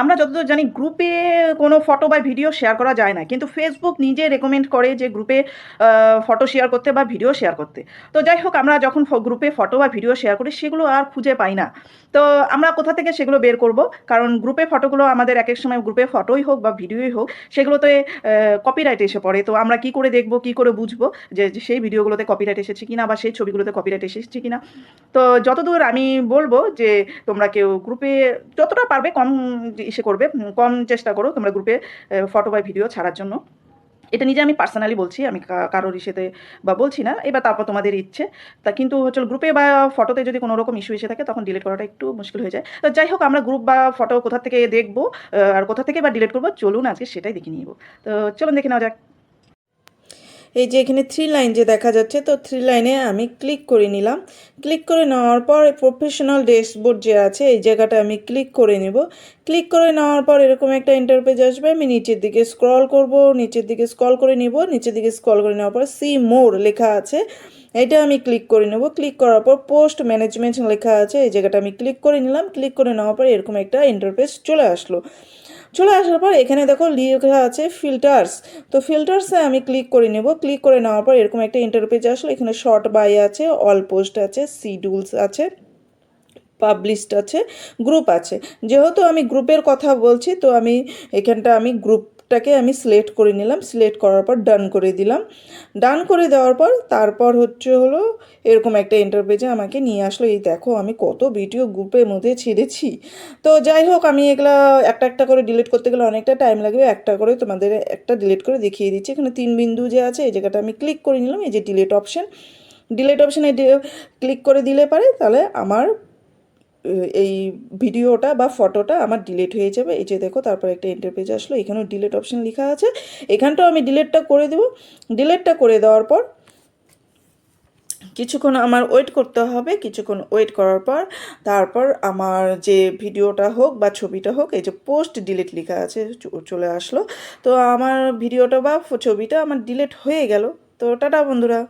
আমরা যতদূর জানি গ্রুপে কোনো ফটো বা ভিডিও শেয়ার করা যায় না। কিন্তু ফেসবুক নিজে রেকমেন্ড করে যে গ্রুপে ফটো শেয়ার করতে বা ভিডিও শেয়ার করতে। তো যাই হোক, আমরা যখন গ্রুপে ফটো বা ভিডিও শেয়ার করি, সেগুলো আর খুঁজে পাই না। তো আমরা কোথা থেকে সেগুলো বের করব? কারণ গ্রুপে ফটোগুলো আমাদের এক এক সময় গ্রুপে ফটোই হোক বা ভিডিওই হোক, সেগুলোতে কপিরাইট এসে পড়ে। তো আমরা কি করে দেখব, কি করে বুঝব যে সেই ভিডিওগুলোতে কপিরাইট এসেছে কিনা বা সেই ছবিগুলোতে কপিরাইট এসেছে কিনা? তো যতদূর আমি বলব যে, তোমরা কেউ গ্রুপে যতটা পারবে কম ইসে করবে কম চেষ্টা করো তোমরা গ্রুপে ফটো বা ভিডিও ছাড়ার জন্য। এটা নিজে আমি পার্সোনালি বলছি, আমি কারোর ইসেতে বা বলছি না। এবার তারপর তোমাদের ইচ্ছে। তা কিন্তু হচ্ছে গ্রুপে বা ফটোতে যদি কোনো রকম ইস্যু এসে থাকে, তখন ডিলিট করাটা একটু মুশকিল হয়ে যায়। তো যাই হোক, আমরা গ্রুপ বা ফটো কোথা থেকে দেখব আর কোথা থেকে বা ডিলিট করব, চলুন আজকে সেটাই দেখে নিব। তো চলুন দেখে নেওয়া যাক। এই যে এখানে থ্রি লাইন যে দেখা যাচ্ছে, তো থ্রি লাইনে আমি ক্লিক করে নিলাম। ক্লিক করে নেওয়ার পর প্রফেশনাল ড্যাশবোর্ড যে আছে, এই জায়গাটা আমি ক্লিক করে নেব। ক্লিক করে নেওয়ার পর এরকম একটা ইন্টারপেজ আসবে, আমি নিচের দিকে স্ক্রল করব, নিচের দিকে স্ক্রল করে নিব, নিচের দিকে স্ক্রল করে নেওয়ার পর সি মোর লেখা আছে, এটা আমি ক্লিক করে নেব। ক্লিক করার পর পোস্ট ম্যানেজমেন্ট লেখা আছে, এই জায়গাটা আমি ক্লিক করে নিলাম। ক্লিক করে নেওয়ার পর এরকম একটা ইন্টারপেজ চলে আসলো। চলে আসার পর এখানে দেখো লেখা আছে ফিল্টার্স তো ফিল্টার্সে আমি ক্লিক করে নেব। ক্লিক করে নেওয়ার পর এরকম একটা ইন্টারপেজ আসলো। এখানে শর্ট বাই আছে অল পোস্ট আছে সিডুলস আছে পাবলিশড আছে গ্রুপ আছে। যেহেতু আমি গ্রুপের কথা বলছি, তো আমি এখানটা আমি গ্রুপটাকে আমি সিলেক্ট করে নিলাম, সিলেক্ট করার পর ডান করে দিলাম। ডান করে দেওয়ার পর তারপর হচ্ছে হলো এরকম একটা ইন্টারপেজে আমাকে নিয়ে আসলো, এই দেখো আমি কত ভিডিও গ্রুপের মধ্যে ছেড়েছি। তো যাই হোক, আমি এগুলা একটা একটা করে ডিলিট করতে গেলে অনেকটা টাইম লাগবে, একটা করে তোমাদের একটা ডিলিট করে দেখিয়ে দিচ্ছি। এখানে তিন বিন্দু যে আছে, এই জায়গাটা আমি ক্লিক করে নিলাম, এই যে ডিলিট অপশন ডিলিট অপশানে ক্লিক করে দিলে পারে, তাহলে আমার এই ভিডিওটা বা ফটোটা আমার ডিলিট হয়ে যাবে। এই যে দেখো, তারপর একটা ইন্টারপেজ আসলো, এখানেও ডিলিট অপশন লেখা আছে। এখানটাও আমি ডিলিটটা করে দেবো। ডিলিটটা করে দেওয়ার পর কিছুক্ষণ আমার ওয়েট করতে হবে, কিছুক্ষণ ওয়েট করার পর তারপর আমার যে ভিডিওটা হোক বা ছবিটা হোক, এই যে পোস্ট ডিলিট লেখা আছে চলে আসলো। তো আমার ভিডিওটা বা ছবিটা আমার ডিলিট হয়ে গেল। তো টাটা বন্ধুরা।